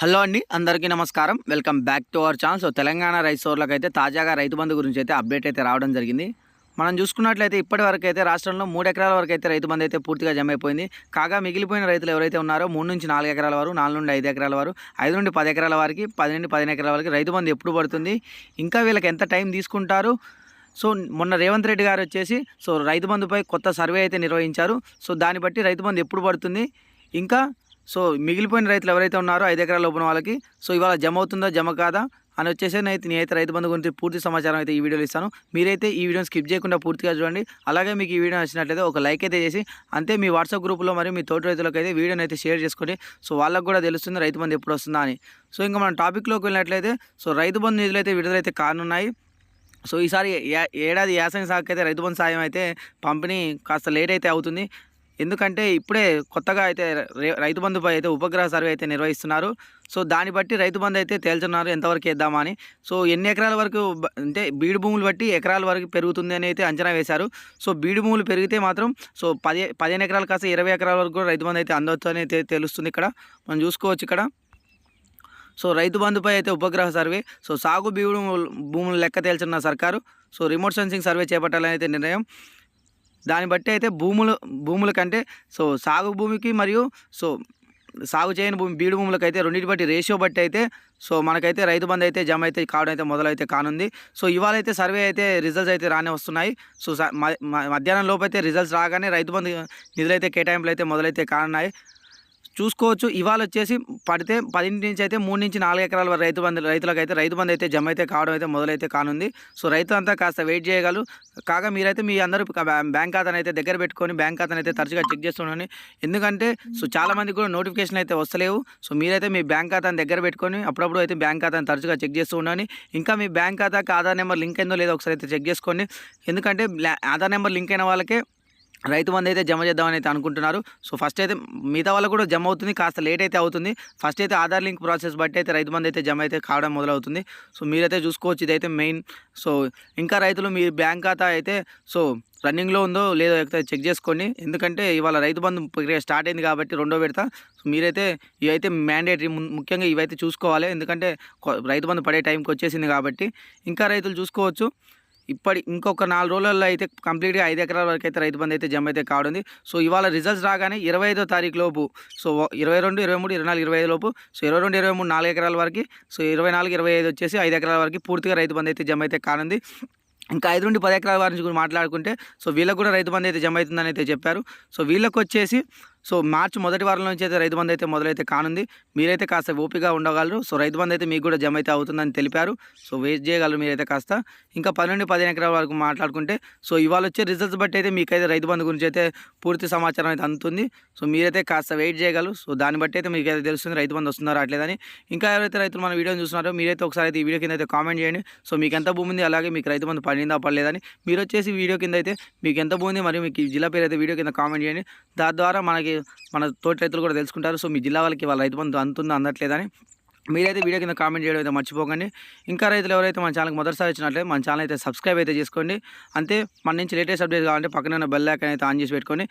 Hello అండి అందరికీ నమస్కారం. Welcome back to our channel. So Telangana రైతు సోర్లకు అయితే తాజాగా రైతు బంధు గురించి అయితే అప్డేట్ అయితే రావడం జరిగింది. మనం చూసుకున్నట్లయితే ఇప్పటి వరకు అయితే రాష్ట్రంలో మూడు ఎకరాల వరకు అయితే రైతు బంధు అయితే పూర్తిగా జమ అయిపోయింది. కాగా మిగిలిపోయిన రైతులు ఎవరైతే ఉన్నారో మూడు నుంచి నాలుగు ఎకరాల వారు నాలుగు నుండి ఐదు ఎకరాల వారు ఐదు నుండి పది ఎకరాల వారికి పది నుండి పదిహేను ఎకరాల వరకు రైతు బంధు ఎప్పుడు పడుతుంది? ఇంకా వీళ్ళకి ఎంత టైం తీసుకుంటారు? సో మొన్న రేవంత్ రెడ్డి గారు వచ్చేసి సో రైతు బంధుపై కొత్త సర్వే అయితే నిర్వహించారు. సో దాన్ని బట్టి రైతు బంధు ఎప్పుడు పడుతుంది? ఇంకా సో మిగిలిపోయిన రైతులు ఎవరైతే ఉన్నారో ఐదు ఎకరాల లోపల వాళ్ళకి సో ఇవాళ జమ అవుతుందా జమ కాదా అని వచ్చేసి అయితే నేనైతే రైతు బంధు గురించి పూర్తి సమాచారం అయితే ఈ వీడియోలో ఇస్తాను. మీరైతే ఈ వీడియోని స్కిప్ చేయకుండా పూర్తిగా చూడండి. అలాగే మీకు ఈ వీడియో నచ్చినట్లయితే ఒక లైక్ అయితే చేసి అంతే మీ వాట్సాప్ గ్రూప్లో మరియు మీ తోటి రైతులకు అయితే వీడియోని అయితే షేర్ చేసుకోండి. సో వాళ్ళకు కూడా తెలుస్తుంది రైతు బంధు ఎప్పుడు వస్తుందా అని. సో ఇంకా మనం టాపిక్లోకి వెళ్ళినట్లయితే సో రైతు బంధు నిధులు అయితే విడుదలైతే కానున్నాయి. సో ఈసారి ఏ- ఏడాది యాసంగి సాగుకి అయితే రైతు బంధు సాయం అయితే పంపిణీ కాస్త లేట్ అయితే అవుతుంది. ఎందుకంటే ఇప్పుడే కొత్తగా అయితే రైతు బంధుపై అయితే ఉపగ్రహ సర్వే అయితే నిర్వహిస్తున్నారు. సో దాన్ని బట్టి రైతు బంధు అయితే తేల్చున్నారు ఎంతవరకు వేద్దామని సో ఎన్ని ఎకరాల వరకు అంటే బీడు భూములు బట్టి ఎకరాల వరకు పెరుగుతుంది అని అయితే అంచనా వేశారు. సో బీడు భూములు పెరిగితే మాత్రం సో పది పదిహేను ఎకరాలు కాస్త ఇరవై ఎకరాల వరకు కూడా రైతు బంధు అయితే అందవచ్చు అని అయితే తెలుస్తుంది ఇక్కడ. మనం చూసుకోవచ్చు ఇక్కడ. సో రైతు బంధుపై అయితే ఉపగ్రహ సర్వే. సో సాగు బీడు భూములు లెక్క తేల్చున్న సర్కారు. సో రిమోట్ సెన్సింగ్ సర్వే చేపట్టాలని అయితే నిర్ణయం. దాన్ని బట్టి అయితే భూములు భూముల కంటే సో సాగు భూమికి మరియు సో సాగు చేయని భూమి బీడు భూములకైతే రెండింటి బట్టి రేషియో బట్టి అయితే సో మనకైతే రైతు బంధు అయితే జమ అయితే కావడం అయితే మొదలైతే కానుంది. సో ఇవాళ అయితే సర్వే అయితే రిజల్ట్స్ అయితే రానే వస్తున్నాయి. సో మధ్యాహ్నం లోపు అయితే రిజల్ట్స్ రాగానే రైతు బంధు నిధులైతే కేటాయింపులు అయితే మొదలైతే కానున్నాయి. చూసుకోవచ్చు. ఇవాళ వచ్చేసి పడితే పదింటి నుంచి అయితే మూడు నుంచి నాలుగు ఎకరాల రైతు బంధు రైతులకు అయితే రైతు బంధు అయితే జమ అయితే కావడం అయితే మొదలైతే కానుంది. సో రైతు అంతా కాస్త వెయిట్ చేయగలరు. కాగా మీరైతే మీ అందరూ బ్యాంక్ ఖాతాను అయితే దగ్గర పెట్టుకొని బ్యాంక్ ఖాతాను అయితే తరచుగా చెక్ చేస్తుండండి ఎందుకంటే సో చాలామందికి కూడా నోటిఫికేషన్ అయితే వస్తలేవు. సో మీరైతే మీ బ్యాంక్ ఖాతాను దగ్గర పెట్టుకొని అప్పుడప్పుడు అయితే బ్యాంక్ ఖాతాను తరచుగా చెక్ చేస్తూ ఉండండి. ఇంకా మీ బ్యాంక్ ఖాతాకి ఆధార్ నెంబర్ లింక్ అయిందో లేదో ఒకసారి అయితే చెక్ చేసుకోండి ఎందుకంటే ఆధార్ నెంబర్ లింక్ అయిన వాళ్ళకే రైతు బంధు అయితే జమ చేద్దామని అయితే అనుకుంటున్నారు. సో ఫస్ట్ అయితే మిగతా వాళ్ళకు కూడా జమ అవుతుంది కాస్త లేట్ అయితే అవుతుంది. ఫస్ట్ అయితే ఆధార్ లింక్ ప్రాసెస్ బట్టి అయితే రైతు బంధు అయితే జమ అయితే కావడం మొదలవుతుంది. సో మీరైతే చూసుకోవచ్చు ఇదైతే మెయిన్. సో ఇంకా రైతులు మీ బ్యాంక్ ఖాతా అయితే సో రన్నింగ్లో ఉందో లేదో అయితే చెక్ చేసుకోండి. ఎందుకంటే ఇవాళ రైతు బంధు ప్రక్రియ స్టార్ట్ అయింది కాబట్టి రెండో విడత. సో మీరైతే ఇవైతే మ్యాండేటరీ ముఖ్యంగా ఇవైతే చూసుకోవాలి. ఎందుకంటే రైతు బంధు పడే టైంకి వచ్చేసింది కాబట్టి. ఇంకా రైతులు చూసుకోవచ్చు. ఇప్పటి ఇంకొక నాలుగు రోజులలో అయితే కంప్లీట్గా ఐదు ఎకరాల వరకు అయితే రైతు బంధు అయితే జమ అయితే కావడం సో ఇవాళ రిజల్ట్స్ రాగానే ఇరవై ఐదో తారీఖు లోపు సో ఇరవై రెండు ఇరవై మూడు ఇరవై నాలుగు ఇరవై ఐదు లోపు సో ఇరవై రెండు ఇరవై మూడు నాలుగు ఎకరాల వరకు సో ఇరవై నాలుగు ఇరవై ఐదు వచ్చేసి ఐదు ఎకరాల వరకు పూర్తిగా రైతు బంధు అయితే జమ అయితే కానుంది. ఇంకా ఐదు నుండి పది ఎకరాల వారి నుంచి మాట్లాడుకుంటే సో వీళ్ళకు కూడా రైతు బంధు అయితే జమ అవుతుందని అయితే చెప్పారు. సో వీళ్ళకు వచ్చేసి సో మార్చి మొదటి వారం నుంచి అయితే రైతు బంధు అయితే మొదలైతే కానుంది. మీరైతే కాస్త ఓపిగా ఉండగలరు. సో రైతు బంధు అయితే మీకు కూడా జమ అయితే అవుతుందని తెలిపారు. సో వెయిట్ చేయగలరు మీరైతే కాస్త. ఇంకా పది నుండి పదిహేను ఎకరాల వరకు మాట్లాడుకుంటే సో ఇవాళ వచ్చే రిజల్ట్స్ బట్టి అయితే మీకైతే రైతు బంధు గురించి అయితే పూర్తి సమాచారం అయితే అందుతుంది. సో మీరైతే కాస్త వెయిట్ చేయగలరు. సో దాన్ని బట్టి అయితే మీకు అయితే తెలుస్తుంది రైతు బంధు వస్తుందో రావట్లేదని. ఇంకా ఎవరైతే రైతులు మన వీడియోని చూస్తున్నారో మీరైతే ఒకసారి అయితే ఈ వీడియో కింద అయితే కామెంట్ చేయండి. సో మీకు ఎంత భూమి ఉంది అలాగే మీకు రైతు బంధు పడిందా పడలేదని మీరు వచ్చేసి వీడియో కింద అయితే మీకు ఎంత భూమి మరి మరియు మీకు జిల్లా పేరు అయితే వీడియో కింద కామెంట్ చేయండి. దాని ద్వారా మనకి మన తోటి రైతులు కూడా తెలుసుకుంటారు. సో మీ జిల్లా వాళ్ళకి వాళ్ళ రైతు బంధు అందుతుందో అందట్లేదని మీరైతే వీడియో కింద కామెంట్ చేయడం అయితే మర్చిపోకండి. ఇంకా రైతులు ఎవరైతే మన ఛానల్కి మొదటిసారి వచ్చినట్లయితే మన ఛానల్ అయితే సబ్స్క్రైబ్ అయితే చేసుకోండి. అంతే మన నుంచి లేటెస్ట్ అప్డేట్ కావాలంటే పక్కన బెల్ ఐకాన్ అయితే ఆన్ చేసి పెట్టుకోండి.